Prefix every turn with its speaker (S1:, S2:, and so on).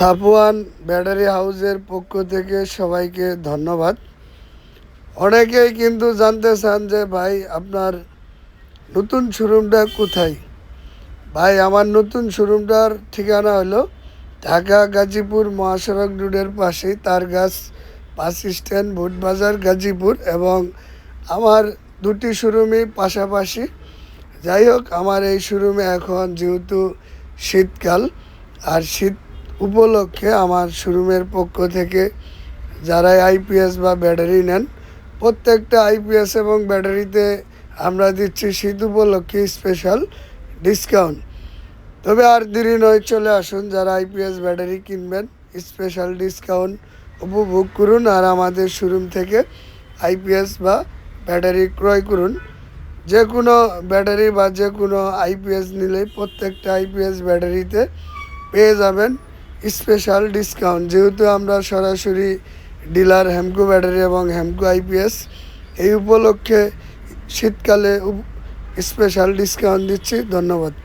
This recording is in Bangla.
S1: সাপুয়ান ব্যাটারি হাউসের পক্ষ থেকে সবাইকে ধন্যবাদ। অনেকেই কিন্তু জানতে চান যে, ভাই, আপনার নতুন শোরুমটা কোথায়? ভাই, আমার নতুন শোরুমটার ঠিকানা হলো ঢাকা গাজীপুর মহাসড়ক রোডের পাশেই তার গাছ বাস স্ট্যান্ড, ভোটবাজার, গাজীপুর এবং আমার দুটি শোরুমই পাশাপাশি। যাই হোক, আমার এই শোরুমে এখন যেহেতু শীতকাল, আর শীত উপলক্ষে আমার শোরুমের পক্ষ থেকে যারা আইপিএস বা ব্যাটারি নেন, প্রত্যেকটা আইপিএস এবং ব্যাটারিতে আমরা দিচ্ছি শীত উপলক্ষে স্পেশাল ডিসকাউন্ট তবে আর দেরি নয়, চলে আসুন, যারা আইপিএস ব্যাটারি কিনবেন স্পেশাল ডিসকাউন্ট উপভোগ করুন আর আমাদের শোরুম থেকে আইপিএস বা ব্যাটারি ক্রয় করুন। যে কোনো ব্যাটারি বা যে কোনো আইপিএস নিলেই প্রত্যেকটা আইপিএস ব্যাটারিতে পেয়ে যাবেন স্পেশাল ডিসকাউন্ট। যেহেতু আমরা সরাসরি ডিলার হেমকো ব্যাটারি এবং হেমকো আইপিএস এই উপলক্ষে শীতকালে স্পেশাল ডিসকাউন্ট দিচ্ছি। ধন্যবাদ।